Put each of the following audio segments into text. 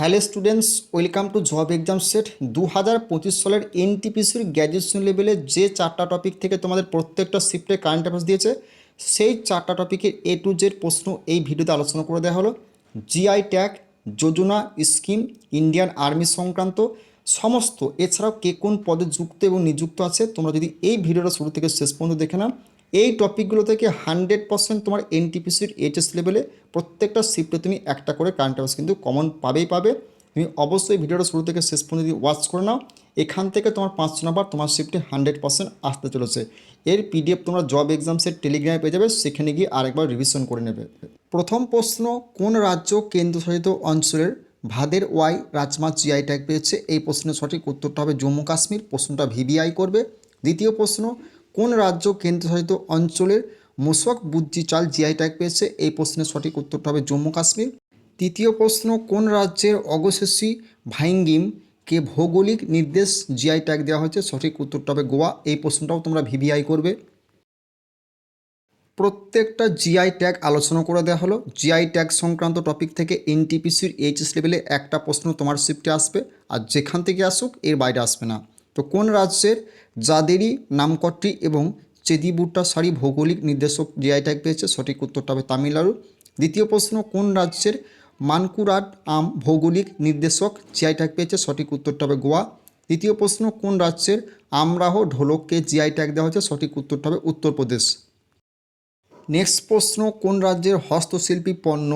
Hello students, welcome to job exam set. দু হাজার পঁচিশ সালের এনটিপিসির গ্র্যাজুয়েশন লেভেলে যে চারটা টপিক থেকে তোমাদের প্রত্যেকটা শিফটে কারেন্ট অ্যাফেয়ার্স দিয়েছে, সেই চারটা টপিকের এ টু জেড প্রশ্ন এই ভিডিওতে আলোচনা করে দেওয়া হলো। জিআই ট্যাগ যোজনা স্কিম ইন্ডিয়ান আর্মি সংক্রান্ত সমস্ত, এছাড়াও কে কোন পদে যুক্ত এবং নিযুক্ত আছে, তোমরা যদি এই ভিডিওটা শুরু থেকে শেষ পর্যন্ত দেখে নাও এই টপিকগুলো থেকে হান্ড্রেড পার্সেন্ট তোমার এনটিপিসির এইচএস লেভেলে প্রত্যেকটা শিফটে তুমি একটা করে কারেন্ট অ্যাফেয়ার্স কিন্তু কমন পাবেই পাবে। তুমি অবশ্যই ভিডিওটা শুরু থেকে শেষ পর্যন্ত যদি ওয়াচ করে নাও, এখান থেকে তোমার পাঁচশো নাম্বার তোমার শিফটে হান্ড্রেড পার্সেন্ট আসতে চলেছে। এর পিডিএফ তোমরা জব এক্সামসের টেলিগ্রামে পেয়ে যাবে, সেখানে গিয়ে আরেকবার রিভিশন করে নেবে। প্রথম প্রশ্ন, কোন রাজ্য কেন্দ্রশাসিত অঞ্চলের Bhaderwah rajma GI tag পেয়েছে? এই প্রশ্নের সঠিক উত্তরটা হবে জম্মু কাশ্মীর, প্রশ্নটা ভিভিআই করবে। দ্বিতীয় প্রশ্ন কোন রাজ্য কেন্দ্রশাসিত অঞ্চলের মোশক বুদ্ধি চাল জিআই ট্যাগ পেয়েছে? এই প্রশ্নের সঠিক উত্তরটা হবে জম্মু কাশ্মীর। তৃতীয় প্রশ্ন, কোন রাজ্যের অগশেষী ভাইঙ্গিমকে ভৌগোলিক নির্দেশ জিআই ট্যাগ দেওয়া হয়েছে? সঠিক উত্তরটা হবে গোয়া। এই প্রশ্নটাও তোমরা ভিভিআই করবে। প্রত্যেকটা জিআই ট্যাগ আলোচনা করে দেওয়া হলো। জিআই ট্যাগ সংক্রান্ত টপিক থেকে এনটিপিসির এইচএস লেভেলে একটা প্রশ্ন তোমার শিফটে আসবে। আর যেখান থেকে আসুক, এর বাইরে আসবে না। তো কোন রাজ্যের জাদেরি নামকট্টি এবং চেদিবুট্টা সারি ভৌগোলিক নির্দেশক জিআই ট্যাগ পেয়েছে, সঠিক উত্তরটা হবে তামিলনাড়ু। দ্বিতীয় প্রশ্ন, কোন রাজ্যের মানকুরাট আম ভৌগোলিক নির্দেশক জিআই ট্যাগ পেয়েছে, সঠিক উত্তরটা হবে গোয়া। তৃতীয় প্রশ্ন, কোন রাজ্যের আমরাহ ঢোলককে জিআই ট্যাগ দেওয়া হয়েছে, সঠিক উত্তরটা হবে উত্তরপ্রদেশ। নেক্সট প্রশ্ন, কোন রাজ্যের হস্তশিল্পী পণ্য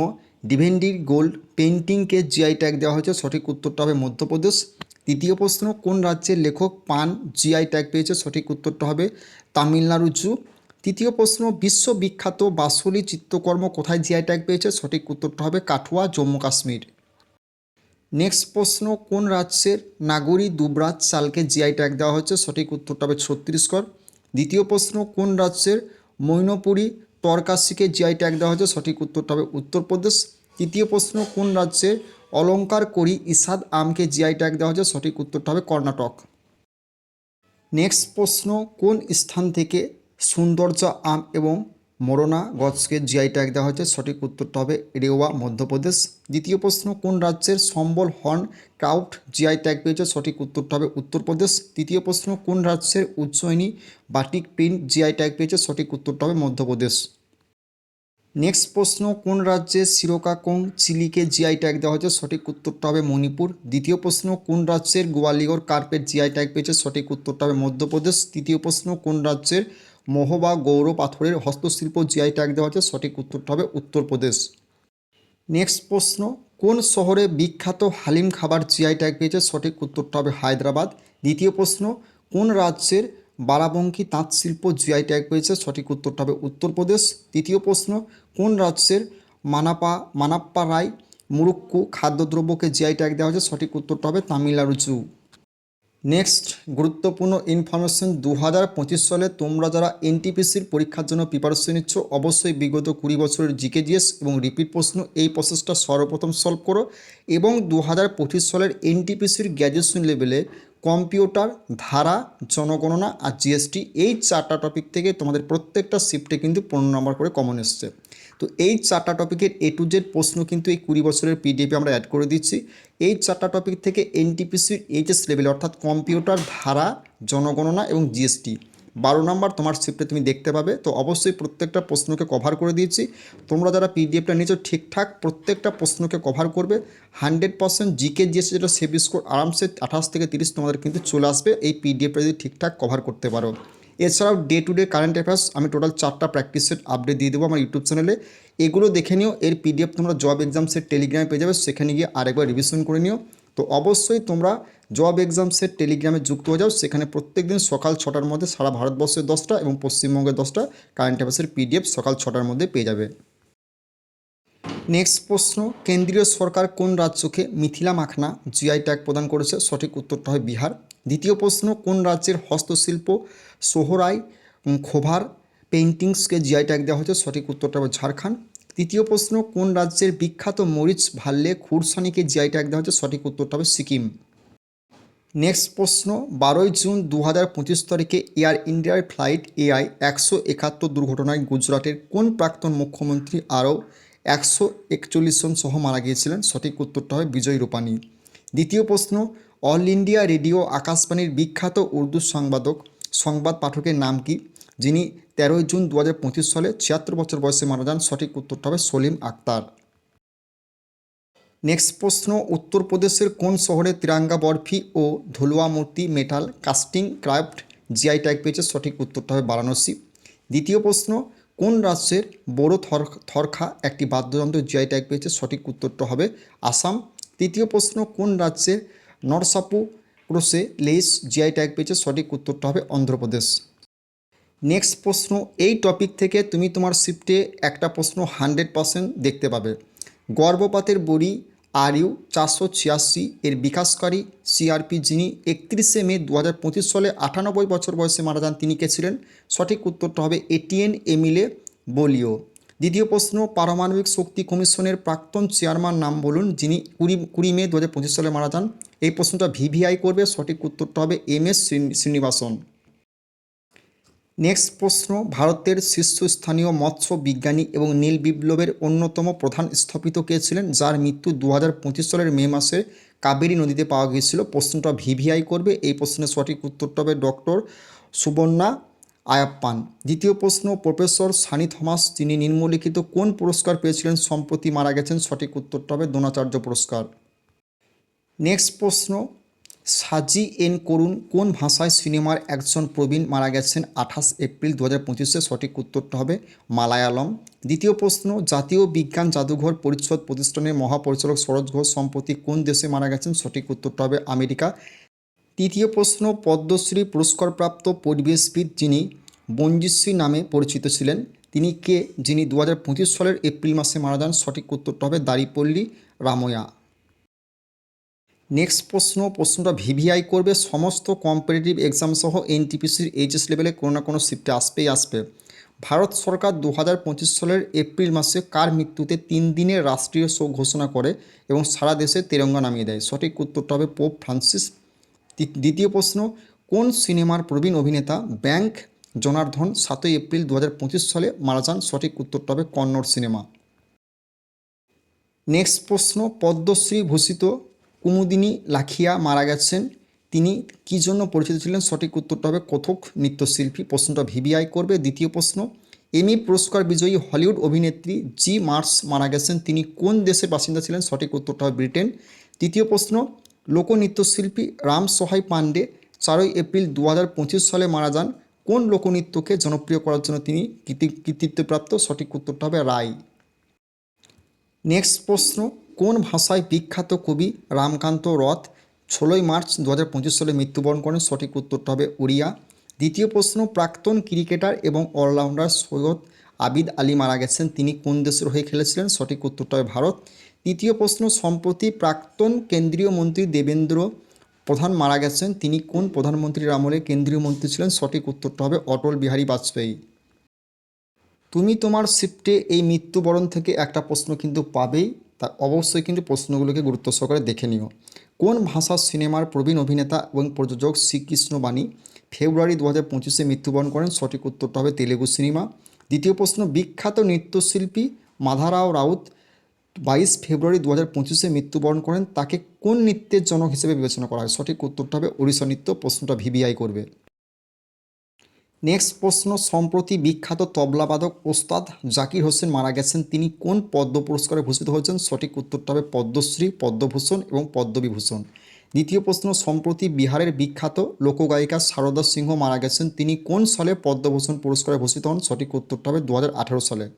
ডিভেন্ডির গোল্ড পেন্টিংকে জিআই ট্যাগ দেওয়া হয়েছে, সঠিক উত্তরটা হবে মধ্যপ্রদেশ। তৃতীয় প্রশ্ন, কোন রাজ্যের লেখক পান জিআই ট্যাগ পেয়েছে? সঠিক উত্তরটা হবে তামিলনাড়ু জু। তৃতীয় প্রশ্ন, বিশ্ববিখ্যাত বাসুলি চিত্রকর্ম কোথায় জিআই ট্যাগ পেয়েছে? সঠিক উত্তরটা হবে কাঠুয়া, জম্মু কাশ্মীর। নেক্সট প্রশ্ন, কোন রাজ্যের নাগরী দুবরাজ চালকে জিআই ট্যাগ দেওয়া হচ্ছে সঠিক উত্তরটা হবে ছত্তিশগড়। দ্বিতীয় প্রশ্ন, কোন রাজ্যের মৈনপুরী তরকাশিকে জিআই ট্যাগ দেওয়া হয়েছে? সঠিক উত্তরটা হবে উত্তরপ্রদেশ। তৃতীয় প্রশ্ন, কোন রাজ্যের অলঙ্কার করি ইসাদ আমকে জিআই ট্যাগ দেওয়া হয়েছে, সঠিক উত্তরটা হবে কর্ণাটক। নেক্সট প্রশ্ন, কোন স্থান থেকে সৌন্দর্য আম এবং মরোনা গছকে জিআই ট্যাগ দেওয়া হয়েছে, সঠিক উত্তরটা হবে রেওয়া, মধ্যপ্রদেশ। দ্বিতীয় প্রশ্ন, কোন রাজ্যের সম্বল হর্ন ক্রাউট জিআই ট্যাগ পেয়েছে, সঠিক উত্তরটা হবে উত্তরপ্রদেশ। তৃতীয় প্রশ্ন, কোন রাজ্যের Ujjaini batik print GI tag পেয়েছে, সঠিক উত্তরটা হবে মধ্যপ্রদেশ। নেক্সট প্রশ্ন, কোন রাজ্যে সিরোকাকং চিলিকে জিআই ট্যাগ দেওয়া হয়েছে? সঠিক উত্তরটা হবে মণিপুর। দ্বিতীয় প্রশ্ন, কোন রাজ্যের গোয়ালিয়র কার্পেট জিআই ট্যাগ পেয়েছে? সঠিক উত্তরটা হবে মধ্যপ্রদেশ। তৃতীয় প্রশ্ন, কোন রাজ্যের মোহবা গৌর পাথরের হস্তশিল্প জিআই ট্যাগ দেওয়া হয়েছে? সঠিক উত্তরটা হবে উত্তরপ্রদেশ। নেক্সট প্রশ্ন, কোন শহরে বিখ্যাত হালিম খাবার জিআই ট্যাগ পেয়েছে? সঠিক উত্তরটা হবে হায়দ্রাবাদ। দ্বিতীয় প্রশ্ন, কোন রাজ্যের বারাবঙ্কি তাঁত শিল্প জিআই ট্যাগ পেয়েছে। সঠিক উত্তরটা হবে উত্তরপ্রদেশ। তৃতীয় প্রশ্ন, কোন রাজ্যের মানাপা, মানাপ্পা রায় মুরুক্কু খাদ্যদ্রব্যকে জিআই ট্যাগ দেওয়া হয়েছে? সঠিক উত্তরটা হবে তামিলনাড়ু। জু নেক্সট, গুরুত্বপূর্ণ ইনফরমেশন। দু হাজার পঁচিশ সালে তোমরা যারা এনটিপিসির পরীক্ষার জন্য প্রিপারেশন নিচ্ছ, অবশ্যই বিগত কুড়ি বছরের জিকে জিএস এবং রিপিট প্রশ্ন এই প্রসেসটা সর্বপ্রথম সলভ করো এবং দু হাজার পঁচিশ সালের এনটিপিসির গ্র্যাজুয়েশন লেভেলে কম্পিউটার, ধারা, জনগণনা আর জিএসটি এই চারটা টপিক থেকে তোমাদের প্রত্যেকটা শিফটে কিন্তু পনেরো নম্বর করে কমন এসছে। তো এই চারটা টপিকের এ টু জেড প্রশ্ন কিন্তু এই কুড়ি বছরের পিডিএফে আমরা অ্যাড করে দিচ্ছি। এই চারটা টপিক থেকে এনটিপিসির এইচএস লেভেল অর্থাৎ কম্পিউটার, ধারা, জনগণনা এবং জিএসটি বারো নম্বর তোমার শিফটে তুমি দেখতে পাবে। তো অবশ্যই প্রত্যেকটা প্রশ্নকে কভার করে দিয়েছি। তোমরা যারা পিডিএফটা নিয়েছো ঠিকঠাক প্রত্যেকটা প্রশ্নকে কভার করবে। হান্ড্রেড পার্সেন্ট জিকে জিএস যেটা সেভ স্কোর আরামসে আঠাশ থেকে তিরিশ তোমাদের কিন্তু চলে আসবে। এই পিডিএফটা যদি ঠিকঠাক কভার করতে পারো। এছাড়াও day to day current affairs আমি টোটাল চারটা প্র্যাকটিস সেট আপডেট দিয়ে দেবো আমার ইউটিউব চ্যানেলে এগুলো দেখে নিও, এর পিডিএফ তোমরা জব এক্সাম সেট টেলিগ্রামে পেয়ে যাবে। সেখানে গিয়ে আরেকবার রিভিশন করে নিও। তো অবশ্যই তোমরা জব এক্সাম সেট টেলিগ্রামে যুক্ত হয়ে যাও। সেখানে প্রত্যেক দিন সকাল ছটার মধ্যে সারা ভারতবর্ষের দশটা এবং পশ্চিমবঙ্গের দশটা কারেন্ট অ্যাফেয়ার্সের পিডিএফ সকাল ছটার মধ্যে পেয়ে যাবে। নেক্সট প্রশ্ন, কেন্দ্রীয় সরকার কোন রাজ্যকে মিথিলা মাখনা জিআই ট্যাগ প্রদান করেছে? সঠিক উত্তরটা হয় বিহার। দ্বিতীয় প্রশ্ন, কোন রাজ্যের হস্তশিল্প সোহরাই খোভার পেন্টিংসকে জিআই ট্যাগ দেওয়া হয়েছে? সঠিক উত্তরটা হবে ঝাড়খণ্ড। তৃতীয় প্রশ্ন, কোন রাজ্যের বিখ্যাত মরিচ ভাল্লে খুরসানিকে জিআই ট্যাগ দেওয়া হয়েছে? সঠিক উত্তরটা হবে সিকিম। নেক্সট প্রশ্ন, বারোই জুন দু হাজার পঁচিশ তারিখে এয়ার ইন্ডিয়ার ফ্লাইট এআই একশো একাত্তর দুর্ঘটনায় গুজরাটের কোন প্রাক্তন মুখ্যমন্ত্রী আরও একশো একচল্লিশ জন সহ মারা গিয়েছিলেন? সঠিক উত্তরটা হবে বিজয় রূপানী। দ্বিতীয় প্রশ্ন, অল ইন্ডিয়া রেডিও আকাশবাণীর বিখ্যাত উর্দু সংবাদক, সংবাদ পাঠকের নাম কি? যিনি তেরোই জুন দু হাজার পঁচিশ সালে ছিয়াত্তর বছর বয়সে মারা যান। সঠিক উত্তরটা হবে সলিম আক্তার। নেক্সট প্রশ্ন, উত্তরপ্রদেশের কোন শহরে তিরাঙ্গা বরফি ও ধুলুয়া মূর্তি metal casting craft GI tag পেয়েছে? সঠিক উত্তরটা হবে বারাণসী। দ্বিতীয় প্রশ্ন, কোন রাজ্যের বড়ো থর, থরখা একটি বাদ্যযন্ত্র জিআই ট্যাগ পেয়েছে? সঠিক উত্তরটা হবে আসাম। তৃতীয় প্রশ্ন, কোন রাজ্যের Narsapur crochet lace GI tag পেয়েছে? সঠিক উত্তরটা হবে অন্ধ্রপ্রদেশ। নেক্সট প্রশ্ন, এই টপিক থেকে তুমি তোমার শিফটে একটা প্রশ্ন হান্ড্রেড পার্সেন্ট দেখতে পাবে। গর্ভপাতের বড়ি আর ইউ চারশো ছিয়াশি এর বিকাশকারী সিআরপি যিনি একত্রিশে মে দু হাজার পঁচিশ সালে আটানব্বই বছর বয়সে মারা যান, তিনি কে ছিলেন? সঠিক উত্তরটা হবে এটিএন এমিলে বলিও দ্বিতীয় প্রশ্ন, পারমাণবিক শক্তি কমিশনের প্রাক্তন চেয়ারম্যান নাম বলুন, যিনি কুড়ি কুড়ি মে দু হাজার পঁচিশ সালে মারা যান। এই প্রশ্নটা ভিভিআই করবে, সঠিক উত্তরটা হবে এম এস শ্রীনিবাসন। নেক্সট প্রশ্ন, ভারতের শীর্ষস্থানীয় মৎস্য বিজ্ঞানী এবং নীল বিপ্লবের অন্যতম প্রধান স্থপিত কে ছিলেন? যার মৃত্যু দু হাজার পঁচিশ সালের মে মাসে কাবেরী নদীতে পাওয়া গিয়েছিল। প্রশ্নটা ভিভিআই করবে। এই প্রশ্নের সঠিক উত্তরটা হবে ডক্টর সুবর্ণা আয়াপ্পান। দ্বিতীয় প্রশ্ন, প্রফেসর সানি থমাস তিনি নিম্নলিখিত কোন পুরস্কার পেয়েছিলেন সম্প্রতি মারা গেছেন? সঠিক উত্তরটা হবে দ্রোণাচার্য পুরস্কার। নেক্সট প্রশ্ন সাজি এন করুন, কোন ভাষায় সিনেমার একজন প্রবীণ মারা গেছেন? আঠাশ এপ্রিল দু হাজার পঁচিশে সঠিক উত্তরটা হবে মালায়ালম। দ্বিতীয় প্রশ্ন, জাতীয় বিজ্ঞান জাদুঘর পরিষদ প্রতিষ্ঠানের মহাপরিচালক সরোজ ঘোষ সম্প্রতি কোন দেশে মারা গেছেন? সঠিক উত্তরটা হবে আমেরিকা। তৃতীয় প্রশ্ন, পদ্মশ্রী পুরস্কারপ্রাপ্ত পরিবেশবিদ যিনি বঞ্জিশ্রী নামে পরিচিত ছিলেন, তিনি কে? যিনি দু সালের এপ্রিল মাসে মারা যান, সঠিক উত্তরটা হবে দারিপল্লী রাময়া নেক্সট প্রশ্ন, প্রশ্নটা ভিভিআই করবে। সমস্ত কম্পিটিটিভ এক্সাম সহ এনটিপিসির এইচএস লেভেলে কোনো না কোনো শিফটে আসবেই আসবে। ভারত সরকার দু হাজার পঁচিশ সালের এপ্রিল মাসে কার মৃত্যুতে তিন দিনের রাষ্ট্রীয় শোক ঘোষণা করে এবং সারা দেশে তেরঙ্গা নামিয়ে দেয়? সঠিক উত্তরটা হবে পোপ ফ্রান্সিস দ্বিতীয় প্রশ্ন, কোন সিনেমার প্রবীণ অভিনেতা ব্যাংক জনার্ধন সাতই এপ্রিল দু হাজার পঁচিশ সালে মারা যান? সঠিক উত্তরটা হবে কন্নড় সিনেমা। নেক্সট প্রশ্ন, পদ্মশ্রী ভূষিত কুমুদিনী লাখিয়া মারা গেছেন। তিনি কী জন্য পরিচিত ছিলেন? সঠিক উত্তরটা হবে কথক নৃত্যশিল্পী। প্রশ্নটা ভিভিআই করবে। দ্বিতীয় প্রশ্ন, এমি পুরস্কার বিজয়ী হলিউড অভিনেত্রী জি মার্স মারা গেছেন। তিনি কোন দেশের বাসিন্দা ছিলেন? সঠিক উত্তরটা হবে ব্রিটেন। তৃতীয় প্রশ্ন, লোকনৃত্যশিল্পী রাম সহাই পান্ডে চারই এপ্রিল দু হাজার পঁচিশ সালে মারা যান। কোন লোকনৃত্যকে জনপ্রিয় করার জন্য তিনি কৃতিত্বপ্রাপ্ত? সঠিক উত্তরটা হবে রায়। নেক্সট প্রশ্ন কোন ভাষায় বিখ্যাত কবি রামকান্ত রথ? ষোলোই মার্চ দু হাজার পঁচিশ সালে মৃত্যুবরণ করেন। সঠিক উত্তরটা হবে উড়িয়া। দ্বিতীয় প্রশ্ন, প্রাক্তন ক্রিকেটার এবং অলরাউন্ডার সৈয়দ আবিদ আলী মারা গেছেন। তিনি কোন দেশের হয়ে খেলেছিলেন? সঠিক উত্তরটা হবে ভারত। তৃতীয় প্রশ্ন, সম্প্রতি প্রাক্তন কেন্দ্রীয় মন্ত্রী দেবেন্দ্র প্রধান মারা গেছেন। তিনি কোন প্রধানমন্ত্রীর আমলে কেন্দ্রীয় মন্ত্রী ছিলেন? সঠিক উত্তরটা হবে অটল বিহারী বাজপেয়ী। তুমি তোমার শিফটে এই মৃত্যুবরণ থেকে একটা প্রশ্ন কিন্তু পাবেই। তা অবশ্যই কিন্তু প্রশ্নগুলোকে গুরুত্ব সহকারে দেখে নিও। কোন ভাষার সিনেমার প্রবীণ অভিনেতা এবং প্রযোজক শ্রীকৃষ্ণ বাণী ফেব্রুয়ারি দু হাজার পঁচিশে মৃত্যুবরণ করেন? সঠিক উত্তরটা হবে তেলেগু সিনেমা। দ্বিতীয় প্রশ্ন, বিখ্যাত নৃত্যশিল্পী মাধারাও রাউত বাইশ ফেব্রুয়ারি দু হাজার পঁচিশে মৃত্যুবরণ করেন? তাকে কোন নৃত্যের জনক হিসেবে বিবেচনা করা হয়? সঠিক উত্তরটা হবে ওড়িশা নৃত্য। প্রশ্নটা ভিভিআই করবে। নেক্সট প্রশ্ন, সম্প্রতি বিখ্যাত তবলাবাদক ওস্তাদ জাকির হোসেন মারা গেছেন। তিনি কোন পদ্ম পুরস্কারে ভূষিত হয়েছেন? সঠিক উত্তরটা হবে পদ্মশ্রী, পদ্মভূষণ এবং পদ্মবিভূষণ। দ্বিতীয় প্রশ্ন, সম্প্রতি বিহারের বিখ্যাত লোকগায়িকা সারদা সিংহ মারা গেছেন। তিনি কোন সালে পদ্মভূষণ পুরস্কারে ভূষিত হন? সঠিক উত্তরটা হবে দু হাজার আঠেরো সালে।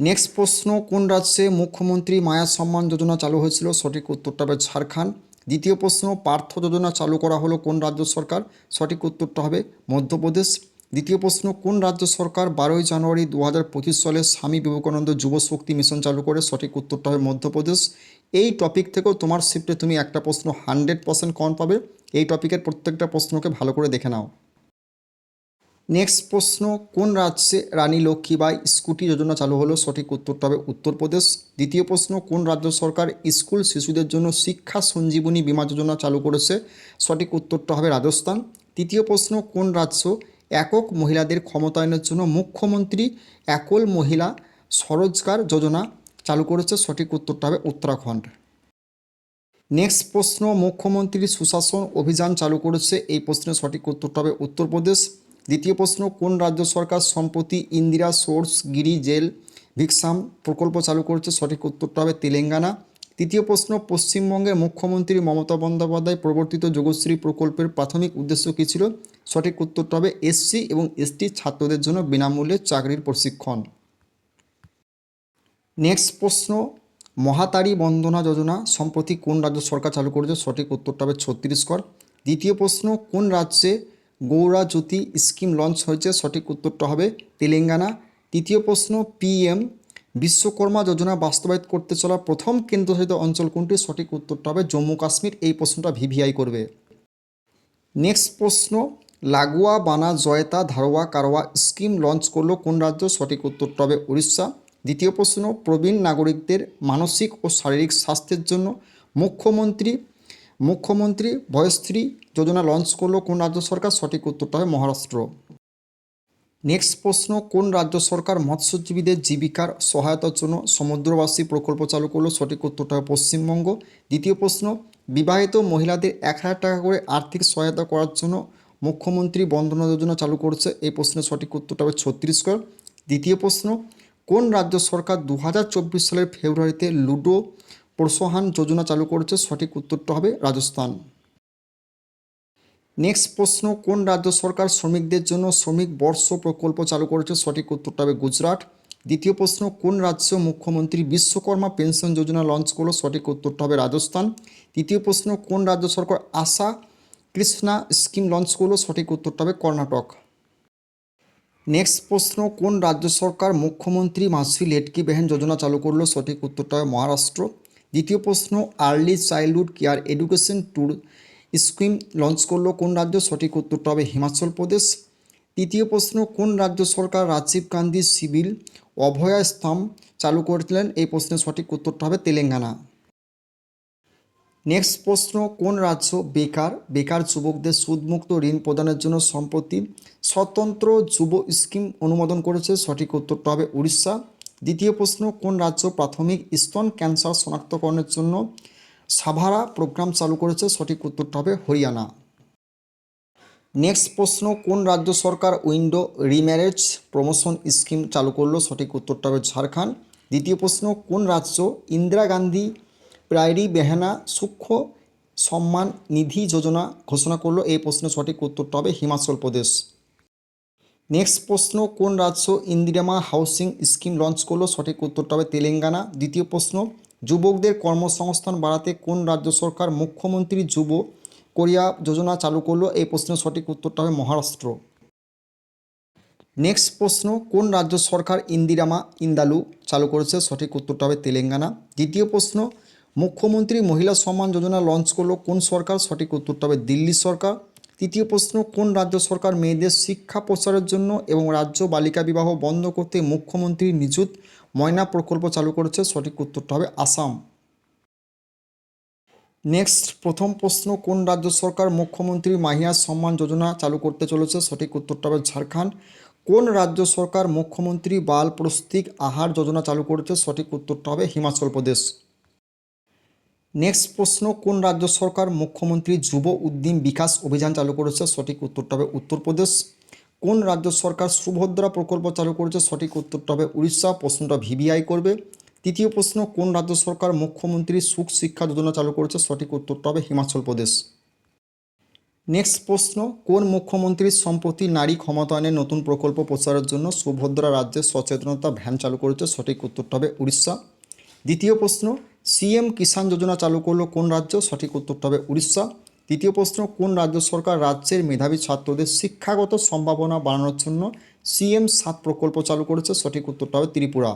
নেক্সট প্রশ্ন, কোন রাজ্যে মুখ্যমন্ত্রী মায়া সম্মান যোজনা চালু হয়েছিল? সঠিক উত্তরটা হবে ঝাড়খণ্ড। দ্বিতীয় প্রশ্ন, পার্থ যোজনা চালু করা হলো কোন রাজ্য সরকার? সঠিক উত্তরটা হবে মধ্যপ্রদেশ। দ্বিতীয় প্রশ্ন, কোন রাজ্য সরকার বারোই জানুয়ারি দু হাজার পঁচিশ সালে স্বামী বিবেকানন্দ যুব শক্তি মিশন চালু করে? সঠিক উত্তরটা হবে মধ্যপ্রদেশ। এই টপিক থেকেও তোমার শিফটে তুমি একটা প্রশ্ন হান্ড্রেড পার্সেন্ট কম পাবে। এই টপিকের প্রত্যেকটা প্রশ্নকে ভালো করে দেখে নাও। নেক্সট প্রশ্ন, কোন রাজ্যে রানী লক্ষ্মীবাই স্কুটি যোজনা চালু হলো? সঠিক উত্তরটা হবে উত্তরপ্রদেশ। দ্বিতীয় প্রশ্ন, কোন রাজ্য সরকার স্কুল শিশুদের জন্য শিক্ষা সঞ্জীবনী বীমা যোজনা চালু করেছে? সঠিক উত্তরটা হবে রাজস্থান। তৃতীয় প্রশ্ন, কোন রাজ্য একক মহিলাদের ক্ষমতায়নের জন্য মুখ্যমন্ত্রী একল মহিলা স্বরোজগার যোজনা চালু করেছে? সঠিক উত্তরটা হবে উত্তরাখণ্ড। নেক্সট প্রশ্ন, মুখ্যমন্ত্রী সুশাসন অভিযান চালু করেছে? এই প্রশ্নের সঠিক উত্তরটা হবে উত্তরপ্রদেশ। দ্বিতীয় প্রশ্ন, কোন রাজ্য সরকার সম্প্রতি ইন্দিরা সোর্স গিরি জেল ভিক্সাম প্রকল্প চালু করেছে? সঠিক উত্তরটা হবে তেলেঙ্গানা। তৃতীয় প্রশ্ন, পশ্চিমবঙ্গের মুখ্যমন্ত্রী মমতা বন্দ্যোপাধ্যায় প্রবর্তিত যোগশ্রী প্রকল্পের প্রাথমিক উদ্দেশ্য কী ছিল? সঠিক উত্তরটা হবে এসসি এবং এসটি ছাত্রদের জন্য বিনামূল্যে চাকরির প্রশিক্ষণ। নেক্সট প্রশ্ন, মহাতারী বন্দনা যোজনা সম্প্রতি কোন রাজ্য সরকার চালু করেছে? সঠিক উত্তরটা হবে ছত্তিশগড়। দ্বিতীয় প্রশ্ন, কোন রাজ্যে গৌরা জ্যোতি স্কিম লঞ্চ হয়েছে, সঠিক উত্তরটা হবে তেলেঙ্গানা। তৃতীয় প্রশ্ন, পিএম বিশ্বকর্মা যোজনা বাস্তবায়িত করতে চলা প্রথম কেন্দ্রশাসিত অঞ্চল কোনটি? সঠিক উত্তরটা হবে জম্মু কাশ্মীর, এই প্রশ্নটা ভিভিআই করবে। নেক্সট প্রশ্ন, লাগোয়া, বানা, জয়তা, ধারোয়া, কারোয়া স্কিম লঞ্চ করল কোন রাজ্য? সঠিক উত্তরটা হবে উড়িষ্যা। দ্বিতীয় প্রশ্ন, প্রবীণ নাগরিকদের মানসিক ও শারীরিক স্বাস্থ্যের জন্য মুখ্যমন্ত্রী মুখ্যমন্ত্রী বয়স্ত্রী যোজনা লঞ্চ করল কোন রাজ্য সরকার? সঠিক উত্তরটা হবে মহারাষ্ট্র। নেক্সট প্রশ্ন, কোন রাজ্য সরকার মৎস্যজীবীদের জীবিকার সহায়তার জন্য সমুদ্রবাসী প্রকল্প চালু করল? সঠিক উত্তরটা হবে পশ্চিমবঙ্গ। দ্বিতীয় প্রশ্ন, বিবাহিত মহিলাদের এক হাজার টাকা করে আর্থিক সহায়তা করার জন্য মুখ্যমন্ত্রী বন্দনা যোজনা চালু করছে? এই প্রশ্নের সঠিক উত্তরটা হবে ছত্তিশগড়। দ্বিতীয় প্রশ্ন, কোন রাজ্য সরকার দু হাজার চব্বিশ সালের ফেব্রুয়ারিতে লুডো প্রোৎসাহন যোজনা চালু করেছে, সঠিক উত্তরটা হবে রাজস্থান। নেক্সট প্রশ্ন, কোন রাজ্য সরকার শ্রমিকদের জন্য শ্রমিক বর্ষ প্রকল্প চালু করেছে, সঠিক উত্তরটা হবে গুজরাট। দ্বিতীয় প্রশ্ন, কোন রাজ্য মুখ্যমন্ত্রী বিশ্বকর্মা পেনশন যোজনা লঞ্চ করল, সঠিক উত্তরটা হবে রাজস্থান। তৃতীয় প্রশ্ন, কোন রাজ্য সরকার আশা কৃষ্ণা স্কিম লঞ্চ করল, সঠিক উত্তরটা হবে কর্ণাটক। নেক্সট প্রশ্ন, কোন রাজ্য সরকার মুখ্যমন্ত্রী মাসি লেটকি বেহেন যোজনা চালু করল, সঠিক উত্তরটা হবে মহারাষ্ট্র। দ্বিতীয় প্রশ্ন early childhood care education tour scheme launch করল কোন রাজ্য? সঠিক উত্তরটা হবে হিমাচল প্রদেশ। তৃতীয় প্রশ্ন, কোন রাজ্য সরকার রাজীব গান্ধী সিভিল অভয়া স্তম্ভ চালু করেছিলেন? এই প্রশ্নের সঠিক উত্তরটা হবে তেলেঙ্গানা। নেক্সট প্রশ্ন, কোন রাজ্য বেকার? বেকার যুবকদের সুদমুক্ত ঋণ প্রদানের জন্য সম্প্রতি স্বতন্ত্র যুব স্কিম অনুমোদন করেছে? সঠিক উত্তরটা হবে উড়িষ্যা। দ্বিতীয় প্রশ্ন, কোন রাজ্য প্রাথমিক স্তন ক্যান্সার শনাক্তকরণের জন্য সাভারা প্রোগ্রাম চালু করেছে? সঠিক উত্তরটা হবে হরিয়ানা। নেক্সট প্রশ্ন, কোন রাজ্য সরকার উইন্ডো রিম্যারেজ প্রমোশন স্কিম চালু করল? সঠিক উত্তরটা হবে ঝাড়খণ্ড। দ্বিতীয় প্রশ্ন, কোন রাজ্য ইন্দিরা গান্ধী প্রায়রি বেহানা সূক্ষ্ম সম্মান নিধি যোজনা ঘোষণা করল? এই প্রশ্নের সঠিক উত্তরটা হবে হিমাচল প্রদেশ। নেক্সট প্রশ্ন, কোন রাজ্য ইন্দিরামা হাউসিং স্কিম লঞ্চ করল? সঠিক উত্তরটা হবে তেলেঙ্গানা। দ্বিতীয় প্রশ্ন, যুবকদের কর্মসংস্থান বাড়াতে কোন রাজ্য সরকার মুখ্যমন্ত্রী যুব কোরিয়া যোজনা চালু করল? এই প্রশ্নের সঠিক উত্তরটা হবে মহারাষ্ট্র। নেক্সট প্রশ্ন, কোন রাজ্য সরকার ইন্দিরামা ইন্দালু চালু করেছে? সঠিক উত্তরটা হবে তেলেঙ্গানা। দ্বিতীয় প্রশ্ন, মুখ্যমন্ত্রী মহিলা সম্মান যোজনা লঞ্চ করল? কোন সরকার? সঠিক উত্তরটা হবে দিল্লি সরকার। তৃতীয় প্রশ্ন, কোন রাজ্য সরকার মেয়েদের শিক্ষা প্রচারের জন্য এবং রাজ্য বালিকা বিবাহ বন্ধ করতে মুখ্যমন্ত্রী নিযুত ময়না প্রকল্প চালু করেছে? সঠিক উত্তরটা হবে আসাম। নেক্সট, প্রথম প্রশ্ন, কোন রাজ্য সরকার মুখ্যমন্ত্রী মাহিয়া সম্মান যোজনা চালু করতে চলেছে? সঠিক উত্তরটা হবে ঝাড়খণ্ড। কোন রাজ্য সরকার মুখ্যমন্ত্রী বাল প্রস্তিক আহার যোজনা চালু করেছে? সঠিক উত্তরটা হবে হিমাচল প্রদেশ। নেক্সট প্রশ্ন, কোন রাজ্য সরকার মুখ্যমন্ত্রী যুব উদ্যম বিকাশ অভিযান চালু করেছে? সঠিক উত্তরটা হবে উত্তরপ্রদেশ। কোন রাজ্য সরকার সুভদ্রা প্রকল্প চালু করেছে? সঠিক উত্তরটা হবে উড়িষ্যা। প্রশ্নটা ভিভিআই করবে। তৃতীয় প্রশ্ন, কোন রাজ্য সরকার মুখ্যমন্ত্রী সুখ শিক্ষা যোজনা চালু করেছে? সঠিক উত্তরটা হবে হিমাচল প্রদেশ। নেক্সট প্রশ্ন, কোন মুখ্যমন্ত্রী সম্প্রতি নারী ক্ষমতায়নের নতুন প্রকল্প প্রচারের জন্য? সুভদ্রা রাজ্যে সচেতনতা ভ্যান চালু করেছে? সঠিক উত্তরটা হবে উড়িষ্যা। দ্বিতীয় প্রশ্ন সিএম কিষাণ যোজনা চালু করল কোন রাজ্য? সঠিক উত্তরটা হবে উড়িষ্যা। তৃতীয় প্রশ্ন, কোন রাজ্য সরকার রাজ্যের মেধাবী ছাত্রদের শিক্ষাগত সম্ভাবনা বাড়ানোর জন্য সিএম সাত প্রকল্প চালু করেছে? সঠিক উত্তরটা হবে ত্রিপুরা।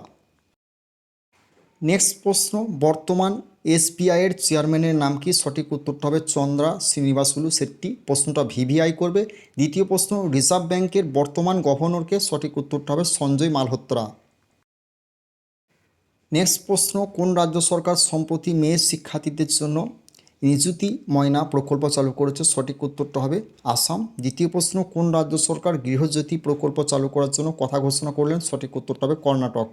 নেক্সট প্রশ্ন, বর্তমান এসবিআইয়ের চেয়ারম্যানের নাম কি? সঠিক উত্তরটা হবে চন্দ্রা শ্রীনিবাসুলু শেট্টি। প্রশ্নটা ভিভিআই করবে। দ্বিতীয় প্রশ্ন, রিজার্ভ ব্যাংকের বর্তমান গভর্নরকে সঠিক উত্তরটা হবে সঞ্জয় মালহোত্রা। নেক্সট প্রশ্ন, কোন রাজ্য সরকার সম্প্রতি মেয়ে শিক্ষার্থীদের জন্য নিযুতি ময়না প্রকল্প চালু করেছে? সঠিক উত্তরটা হবে আসাম। দ্বিতীয় প্রশ্ন, কোন রাজ্য সরকার গৃহজ্যোতি প্রকল্প চালু করার জন্য কথা ঘোষণা করলেন? সঠিক উত্তরটা হবে কর্ণাটক।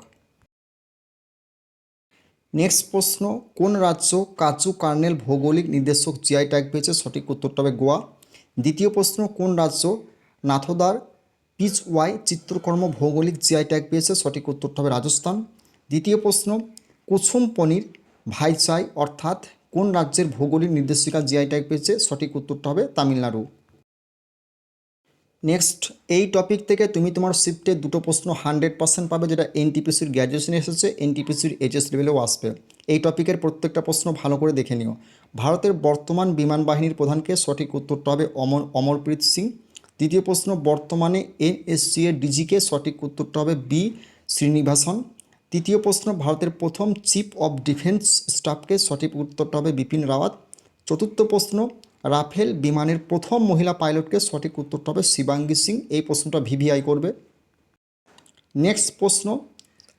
নেক্সট প্রশ্ন, কোন রাজ্য কাজু কার্নেল ভৌগোলিক নির্দেশক জিআই ট্যাগ পেয়েছে? সঠিক উত্তরটা হবে গোয়া। দ্বিতীয় প্রশ্ন, কোন রাজ্য নাথোদার পিচ ওয়াই চিত্রকর্ম ভৌগোলিক জিআই ট্যাগ পেয়েছে? সঠিক উত্তরটা হবে রাজস্থান। দ্বিতীয় প্রশ্ন, কুসুম পনির ভাইচাই অর্থাৎ কোন রাজ্যের ভৌগোলিক নির্দেশিকা জিআই ট্যাগ পেয়েছে সঠিক উত্তরটা হবে তামিলনাড়ু। নেক্সট এই টপিক থেকে তুমি তোমার শিফটে দুটো প্রশ্ন হান্ড্রেড পার্সেন্ট পাবে, যেটা এনটিপিসির গ্র্যাজুয়েশনে এসেছে এনটিপিসির এইচএস লেভেলেও আসবে। এই টপিকের প্রত্যেকটা প্রশ্ন ভালো করে দেখে নিও। ভারতের বর্তমান বিমান বাহিনীর প্রধানকে সঠিক উত্তরটা হবে অমর, অমরপ্রীত সিং। দ্বিতীয় প্রশ্ন, বর্তমানে এনএসসি এর ডিজিকে সঠিক উত্তরটা হবে বি শ্রীনিবাসন। তৃতীয় প্রশ্ন, ভারতের প্রথম চিফ অফ ডিফেন্স স্টাফকে সঠিক উত্তরটা হবে বিপিন রাওয়াত। চতুর্থ প্রশ্ন, রাফেল বিমানের প্রথম মহিলা পাইলটকে সঠিক উত্তরটা হবে শিবাঙ্গী সিং। এই প্রশ্নটা ভিভিআই করবে। নেক্সট প্রশ্ন,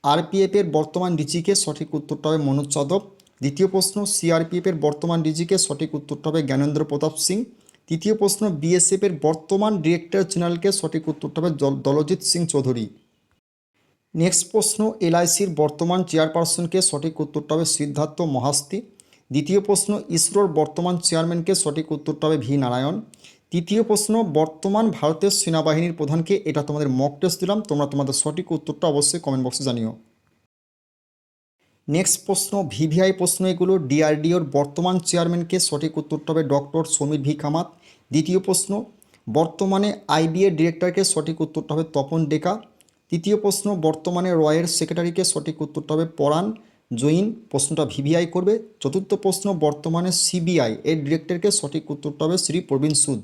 আরপিএফের বর্তমান ডিজিকে সঠিক উত্তরটা হবে মনোজ যাদব। দ্বিতীয় প্রশ্ন, সিআরপিএফের বর্তমান ডিজিকে সঠিক উত্তরটা হবে জ্ঞানেন্দ্র প্রতাপ সিং। তৃতীয় প্রশ্ন, বিএসএফের বর্তমান ডিরেক্টর জেনারেলকে সঠিক উত্তরটা হবে দলজিৎ সিং চৌধুরী। নেক্সট প্রশ্ন, এলআইসির বর্তমান চেয়ারপারসনকে সঠিক উত্তরটা হবে সিদ্ধার্থ মহাস্তি। দ্বিতীয় প্রশ্ন, ইসরোর বর্তমান চেয়ারম্যানকে সঠিক উত্তরটা হবে ভি নারায়ণ তৃতীয় প্রশ্ন, বর্তমান ভারতের সেনাবাহিনীর প্রধানকে এটা তোমাদের মক টেস্ট দিলাম, তোমরা তোমাদের সঠিক উত্তরটা অবশ্যই কমেন্ট বক্সে জানিও। নেক্সট প্রশ্ন, ভিভিআই প্রশ্ন এগুলো, ডিআরডিওর বর্তমান চেয়ারম্যানকে সঠিক উত্তরটা হবে ডক্টর সমীর ভি কামাত। দ্বিতীয় প্রশ্ন, বর্তমানে আইবিএ ডিরেক্টরকে সঠিক উত্তরটা হবে তপন ডেকা। তৃতীয় প্রশ্ন, বর্তমানে রয়ের সেক্রেটারিকে সঠিক উত্তরটা হবে পরাণ জৈন প্রশ্নটা ভিভিআই করবে। চতুর্থ প্রশ্ন, বর্তমানে সিবিআই এর ডিরেক্টরকে সঠিক উত্তরটা হবে শ্রী প্রবীণ সুদ।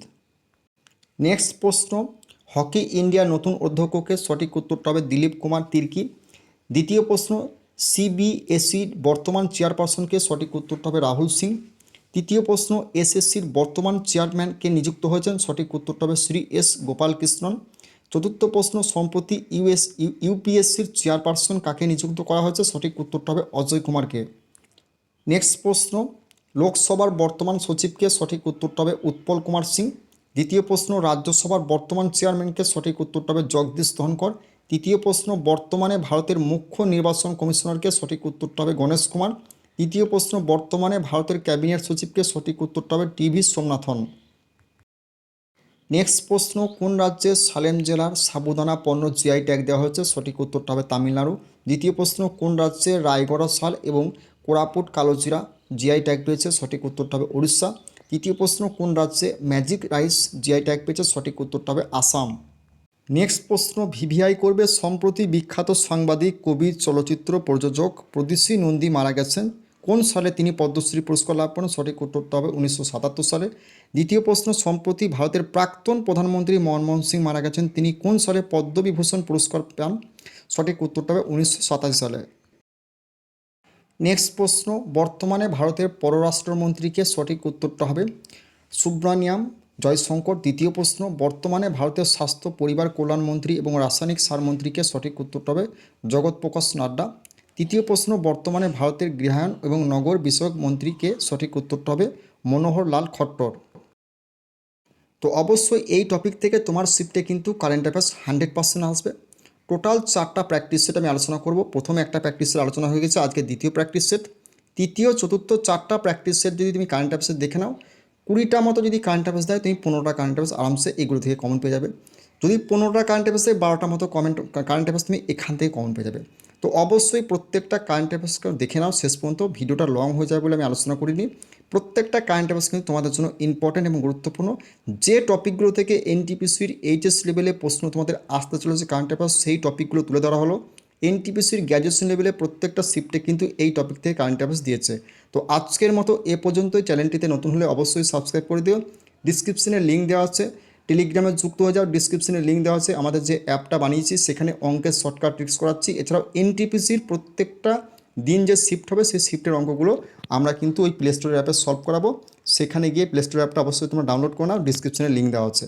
নেক্সট প্রশ্ন, হকি ইন্ডিয়া নতুন অধ্যক্ষকে সঠিক উত্তরটা হবে দিলীপ কুমার তির্কি। দ্বিতীয় প্রশ্ন সিবিএসইর বর্তমান চেয়ারপারসনকে সঠিক উত্তরটা হবে রাহুল সিং। তৃতীয় প্রশ্ন এসএসসির বর্তমান চেয়ারম্যানকে নিযুক্ত হয়েছেন সঠিক উত্তরটা হবে শ্রী এস গোপালকৃষ্ণন। চতুর্থ প্রশ্ন, সম্প্রতি ইউএস ইউপিএসসির চেয়ারপারসন কাকে নিযুক্ত করা হয়েছে? সঠিক উত্তরটা হবে অজয় কুমারকে। নেক্সট প্রশ্ন, লোকসভার বর্তমান সচিবকে সঠিক উত্তরটা হবে উৎপল কুমার সিং। দ্বিতীয় প্রশ্ন, রাজ্যসভার বর্তমান চেয়ারম্যানকে সঠিক উত্তরটা হবে জগদীশ ধনকর তৃতীয় প্রশ্ন, বর্তমানে ভারতের মুখ্য নির্বাচন কমিশনারকে সঠিক উত্তরটা হবে গণেশ কুমার। তৃতীয় প্রশ্ন, বর্তমানে ভারতের ক্যাবিনেট সচিবকে সঠিক উত্তরটা হবে টিভি সোমনাথন। নেক্সট প্রশ্ন, কোন রাজ্যের সালেম জেলার সাবুদানা পণ্য জিআই ট্যাগ দেওয়া হয়েছে? সঠিক উত্তরটা হবে তামিলনাড়ু। দ্বিতীয় প্রশ্ন, কোন রাজ্যে রায়গড়া শাল এবং কোরাপুট কালোজিরা জিআই ট্যাগ পেয়েছে? সঠিক উত্তরটা হবে উড়িষ্যা তৃতীয় প্রশ্ন, কোন রাজ্যে ম্যাজিক রাইস জিআই ট্যাগ পেয়েছে? সঠিক উত্তরটা হবে আসাম। নেক্সট প্রশ্ন, ভিভিআই করবে সম্প্রতি বিখ্যাত সাংবাদিক, কবি, চলচ্চিত্র প্রযোজক প্রদীশী নন্দী মারা গেছেন। কোন সালে তিনি পদ্মশ্রী পুরস্কার লাভ করেন? সঠিক উত্তরটা হবে উনিশশো সাতাত্তর সালে। দ্বিতীয় প্রশ্ন, সম্প্রতি ভারতের প্রাক্তন প্রধানমন্ত্রী মনমোহন সিং মারা গেছেন, তিনি কোন সালে পদ্মবিভূষণ পুরস্কার পান? সঠিক উত্তরটা হবে উনিশশো সাতাশি সালে। নেক্সট প্রশ্ন, বর্তমানে ভারতের পররাষ্ট্রমন্ত্রীকে সঠিক উত্তরটা হবে সুব্রানিয়াম জয়শঙ্কর। দ্বিতীয় প্রশ্ন, বর্তমানে ভারতের স্বাস্থ্য, পরিবার কল্যাণ মন্ত্রী এবং রাসায়নিক সার মন্ত্রীকে সঠিক উত্তরটা হবে জগৎ প্রকাশ নাড্ডা। তৃতীয় প্রশ্ন, বর্তমানে ভারতের গৃহায়ন এবং নগর বিষয়ক মন্ত্রীকে সঠিক উত্তরটা হবে মনোহর লাল খট্টর। তো অবশ্যই এই টপিক থেকে তোমার শিফটে কিন্তু কারেন্ট অ্যাফেয়ার্স হান্ড্রেড পার্সেন্ট আসবে। টোটাল চারটা প্র্যাকটিস সেট আমি আলোচনা করব। প্রথমে একটা প্র্যাকটিস সেট আলোচনা হয়ে গেছে, আজকে দ্বিতীয় প্র্যাকটিস সেট তৃতীয়, চতুর্থ চারটা প্র্যাকটিস সেট যদি তুমি কারেন্ট অ্যাফেয়ার্স দেখে নাও, কুড়িটা মতো যদি কারেন্ট অ্যাফেয়ার্স দেয়, তুমি পনেরোটা কারেন্ট অ্যাফেয়ার্স আরামসে এগুলো থেকে কমন পেয়ে যাবে। যদি পনেরোটা কারেন্ট অ্যাফেয়ার্স বারোটা মতো কমেন্ট কারেন্ট অ্যাফেয়ার্স তুমি এখান থেকে কমেন্ট পেয়ে যাবে। তো অবশ্যই প্রত্যেকটা কারেন্ট অ্যাফেয়ার্সকে দেখে নাও, শেষ পর্যন্ত ভিডিওটা লং হয়ে যাবে বলে আমি আলোচনা করিনি। প্রত্যেকটা কারেন্ট অ্যাফেয়ার্স কিন্তু তোমাদের জন্য ইম্পর্ট্যান্ট এবং গুরুত্বপূর্ণ। যে টপিকগুলো থেকে এনটিপিসির এইচএস লেভেলে প্রশ্ন তোমাদের আসতে চলেছে কারেন্ট অ্যাফেয়ার্স সেই টপিকগুলো তুলে ধরা হলো। এনটিপিসির গ্র্যাজুয়েশন লেভেলে প্রত্যেকটা শিফটে কিন্তু এই টপিক থেকে কারেন্ট অ্যাফেয়ার্স দিয়েছে। তো আজকের মতো এ পর্যন্তই। চ্যানেলটিতে নতুন হলে অবশ্যই সাবস্ক্রাইব করে দিও। ডিসক্রিপশনে লিঙ্ক দেওয়া আছে। টেলিগ্রামে যুক্ত হয়ে যাও ডিসক্রিপশনে লিঙ্ক দেওয়া আছে, আমাদের যে অ্যাপটা বানিয়েছি, সেখানে অঙ্কের শর্টকাট ট্রিক্স করাচ্ছি। এছাড়াও এনটিপিসির প্রত্যেকটা দিন যে শিফট হবে, সেই শিফটের অঙ্কগুলো আমরা কিন্তু ওই প্লে স্টোরের অ্যাপে সলভ করাবো। সেখানে গিয়ে প্লে স্টোর অ্যাপটা অবশ্যই তোমরা ডাউনলোড করে নাও ডিসক্রিপশনে লিঙ্ক দেওয়া আছে।